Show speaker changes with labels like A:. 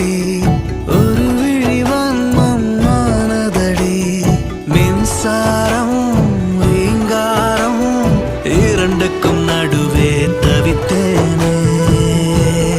A: வந்ததடி ஒரு விழிவன் மம்மானதடி மின்சாரம் ரீங்காரம் இரண்டுக்கும்